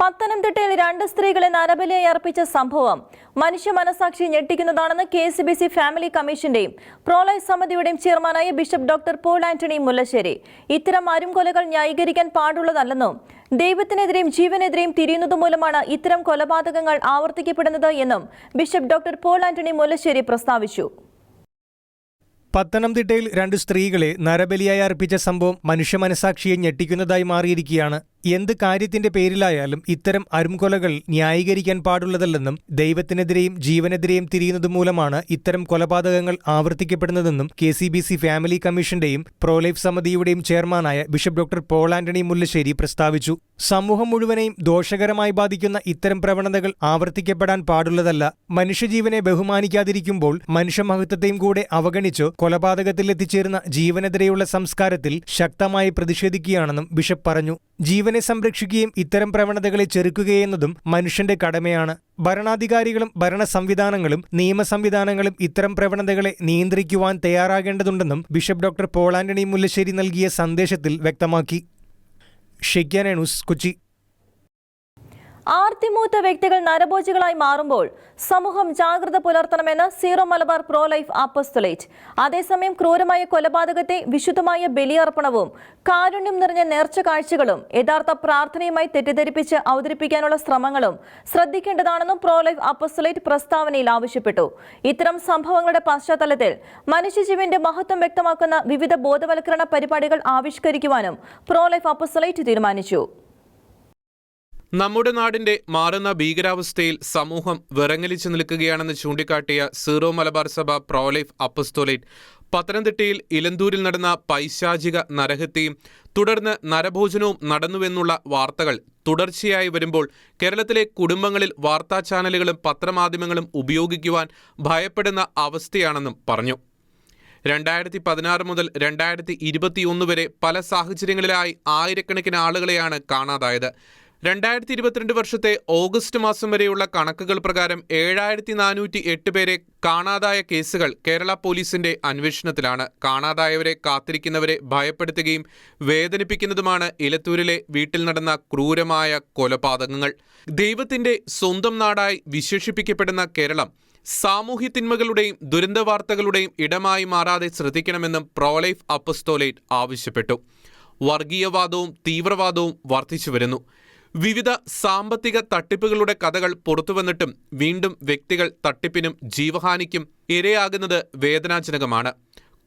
പത്തനംതിട്ടയിൽ രണ്ട് സ്ത്രീകളെ നരബലിയായി അർപ്പിച്ച സംഭവം മനുഷ്യ മനസാക്ഷി ഞെട്ടിക്കുന്നതാണെന്ന് K C B C family കമ്മീഷന്റെയും pro life സമിതിയുടെയും ചെയർമാനായ bishop doctor Paul Antony Mullassery. ഇത്തരം അരുംകൊലകൾ ന്യായീകരിക്കാൻ പാടുള്ളതല്ലെന്നും ദൈവത്തിനെതിരെയും ജീവനെതിരെയും തിരിയുന്നത് മൂലമാണ് ഇത്തരം കൊലപാതകങ്ങൾ ആവർത്തിക്കപ്പെടുന്നത് എന്നും bishop doctor Paul Antony Mullassery പ്രസ്താവിച്ചു. പത്തനംതിട്ടയിൽ രണ്ട് സ്ത്രീകളെ നരബലിയായി അർപ്പിച്ച സംഭവം മനുഷ്യ മനസാക്ഷിയെ ഞെട്ടിക്കുന്നതായി മാറിയിരിക്കുകയാണ് എന്ത് കാര്യത്തിന്റെ പേരിലായാലും ഇത്തരം അരുംകൊലകൾ ന്യായീകരിക്കാൻ പാടുള്ളതല്ലെന്നും ദൈവത്തിനെതിരെയും ജീവനെതിരെയും തിരിയുന്നത് മൂലമാണ് ഇത്തരം കൊലപാതകങ്ങൾ ആവർത്തിക്കപ്പെടുന്നതെന്നും K C B C family കമ്മീഷന്റെയും pro life സമിതിയുടെയും ചെയർമാനായ bishop doctor Paul Antony Mullassery പ്രസ്താവിച്ചു. സമൂഹം മുഴുവനെയും ദോഷകരമായി ബാധിക്കുന്ന ഇത്തരം പ്രവണതകൾ ആവർത്തിക്കപ്പെടാൻ പാടുള്ളതല്ല. മനുഷ്യജീവനെ ബഹുമാനിക്കാതിരിക്കുമ്പോൾ മനുഷ്യമഹത്വത്തെയും കൂടെ അവഗണിച്ചു കൊലപാതകത്തിൽ എത്തിച്ചേർന്ന ജീവനെതിരെയുള്ള സംസ്കാരത്തിൽ ശക്തമായി പ്രതിഷേധിക്കുകയാണെന്നും ബിഷപ്പ് പറഞ്ഞു. ജീവനെ സംരക്ഷിക്കുകയും ഇത്തരം പ്രവണതകളെ ചെറുക്കുകയെന്നതും മനുഷ്യന്റെ കടമയാണ്. ഭരണാധികാരികളും ഭരണ സംവിധാനങ്ങളും നിയമ സംവിധാനങ്ങളും ഇത്തരം പ്രവണതകളെ നിയന്ത്രിക്കുവാൻ തയ്യാറാകേണ്ടതുണ്ടെന്നും bishop doctor Paul Antony Mullassery നൽകിയ സന്ദേശത്തിൽ വ്യക്തമാക്കി. ഷെയ്ക്കാന കൊച്ചി. ആർത്തിമൂത്ത വ്യക്തികൾ നരഭോജികളായി മാറുമ്പോൾ സമൂഹം ജാഗ്രത പുലർത്തണമെന്ന് Syro Malabar pro life apostolate അതേസമയം ക്രൂരമായ കൊലപാതകത്തെ വിശുദ്ധമായ ബലിയർപ്പണവും കാരുണ്യം നിറഞ്ഞ നേർച്ച കാഴ്ചകളും യഥാർത്ഥ പ്രാർത്ഥനയുമായി തെറ്റിദ്ധരിപ്പിച്ച് അവതരിപ്പിക്കാനുള്ള ശ്രമങ്ങളും ശ്രദ്ധിക്കേണ്ടതാണെന്നും പ്രോ ലൈഫ് അപ്പസ്തുലേറ്റ് പ്രസ്താവനയിൽ ആവശ്യപ്പെട്ടു. ഇത്തരം സംഭവങ്ങളുടെ പശ്ചാത്തലത്തിൽ മനുഷ്യജീവന്റെ മഹത്വം വ്യക്തമാക്കുന്ന വിവിധ ബോധവൽക്കരണ പരിപാടികൾ ആവിഷ്കരിക്കുവാനും പ്രോ ലൈഫ് അപ്പസ്തുലേറ്റ് തീരുമാനിച്ചു. നമ്മുടെ നാടിന്റെ മാറുന്ന ഭീകരാവസ്ഥയിൽ സമൂഹം വിറങ്ങലിച്ചു നിൽക്കുകയാണെന്ന് ചൂണ്ടിക്കാട്ടിയ സീറോ മലബാർ സഭ പ്രോലൈഫ് അപ്പസ്തോലേറ്റ്. പത്തനംതിട്ടയിൽ ഇലന്തൂരിൽ നടന്ന പൈശാചിക നരഹത്യയും തുടർന്ന് നരഭോജനവും നടന്നുവെന്നുള്ള വാർത്തകൾ തുടർച്ചയായി വരുമ്പോൾ കേരളത്തിലെ കുടുംബങ്ങളിൽ വാർത്താ ചാനലുകളും പത്രമാധ്യമങ്ങളും ഉപയോഗിക്കുവാൻ ഭയപ്പെടുന്ന അവസ്ഥയാണെന്നും പറഞ്ഞു. രണ്ടായിരത്തി പതിനാറ് മുതൽ രണ്ടായിരത്തി ഇരുപത്തിയൊന്ന് വരെ പല സാഹചര്യങ്ങളിലായി ആയിരക്കണക്കിന് ആളുകളെയാണ് കാണാതായത്. രണ്ടായിരത്തി ഇരുപത്തിരണ്ട് വർഷത്തെ ഓഗസ്റ്റ് മാസം വരെയുള്ള കണക്കുകൾ പ്രകാരം ഏഴായിരത്തി നാനൂറ്റി എട്ട് പേരെ കാണാതായ കേസുകൾ കേരള പോലീസിന്റെ അന്വേഷണത്തിലാണ്. കാണാതായവരെ കാത്തിരിക്കുന്നവരെ ഭയപ്പെടുത്തുകയും വേദനിപ്പിക്കുന്നതുമാണ് ഇലത്തൂരിലെ വീട്ടിൽ നടന്ന ക്രൂരമായ കൊലപാതകങ്ങൾ. ദൈവത്തിന്റെ സ്വന്തം നാടായി വിശേഷിപ്പിക്കപ്പെടുന്ന കേരളം സാമൂഹ്യ തിന്മകളുടെയും ദുരന്ത വാർത്തകളുടെയും ഇടമായി മാറാതെ ശ്രദ്ധിക്കണമെന്നും പ്രോലൈഫ് അപ്പസ്തോലേറ്റ് ആവശ്യപ്പെട്ടു. വർഗീയവാദവും തീവ്രവാദവും വർദ്ധിച്ചു വരുന്നു വിവിധ സാമ്പത്തിക തട്ടിപ്പുകളുടെ കഥകൾ പുറത്തുവന്നിട്ടും വീണ്ടും വ്യക്തികൾ തട്ടിപ്പിനും ജീവഹാനിക്കും ഇരയാകുന്നത് വേദനാജനകമാണ്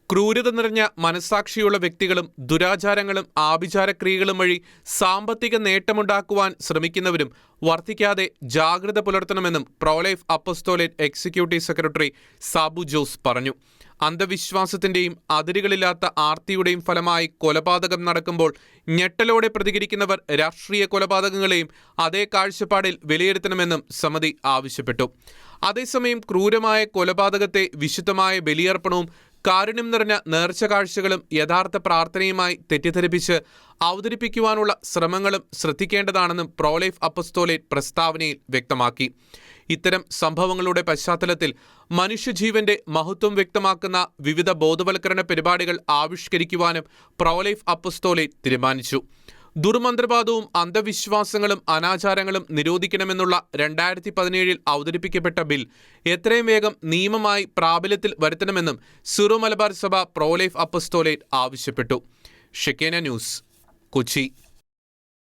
ക്രൂരത നിറഞ്ഞ മനസാക്ഷിയുള്ള വ്യക്തികളും ദുരാചാരങ്ങളും ആഭിചാരക്രിയകളും വഴി സാമ്പത്തിക നേട്ടമുണ്ടാക്കുവാൻ ശ്രമിക്കുന്നവരും വർദ്ധിക്കാതെ ജാഗ്രത പുലർത്തണമെന്നും pro life apostolate executive secretary Sabu Jose പറഞ്ഞു. അന്ധവിശ്വാസത്തിന്റെയും അതിരുകളില്ലാത്ത ആർത്തിയുടെയും ഫലമായി കൊലപാതകം നടക്കുമ്പോൾ ഞെട്ടലോടെ പ്രതികരിക്കുന്നവർ രാഷ്ട്രീയ കൊലപാതകങ്ങളെയും അതേ കാഴ്ചപ്പാടിൽ വിലയിരുത്തണമെന്നും സമിതി ആവശ്യപ്പെട്ടു. അതേസമയം ക്രൂരമായ കൊലപാതകത്തെ വിശുദ്ധമായ ബലിയർപ്പണവും കാരുണ്യം നിറഞ്ഞ നേർച്ച കാഴ്ചകളും യഥാർത്ഥ പ്രാർത്ഥനയുമായി തെറ്റിദ്ധരിപ്പിച്ച് അവതരിപ്പിക്കുവാനുള്ള ശ്രമങ്ങളും ശ്രദ്ധിക്കേണ്ടതാണെന്നും പ്രോലൈഫ് അപ്പസ്തോലേറ്റ് പ്രസ്താവനയിൽ വ്യക്തമാക്കി. ഇത്തരം സംഭവങ്ങളുടെ പശ്ചാത്തലത്തിൽ മനുഷ്യജീവന്റെ മഹത്വം വ്യക്തമാക്കുന്ന വിവിധ ബോധവൽക്കരണ പരിപാടികൾ ആവിഷ്കരിക്കുവാനും പ്രോലൈഫ് അപ്പസ്തോലേറ്റ് തീരുമാനിച്ചു. ദുർമന്ത്രവാദവും അന്ധവിശ്വാസങ്ങളും അനാചാരങ്ങളും നിരോധിക്കണമെന്നുള്ള രണ്ടായിരത്തി പതിനേഴിൽ അവതരിപ്പിക്കപ്പെട്ട ബിൽ എത്രയും വേഗം നിയമമായി പ്രാബല്യത്തിൽ വരുത്തണമെന്നും സിറോ മലബാർ സഭ പ്രോലൈഫ് അപ്പസ്തോലേറ്റ് ആവശ്യപ്പെട്ടു. Shekinah news Kochi.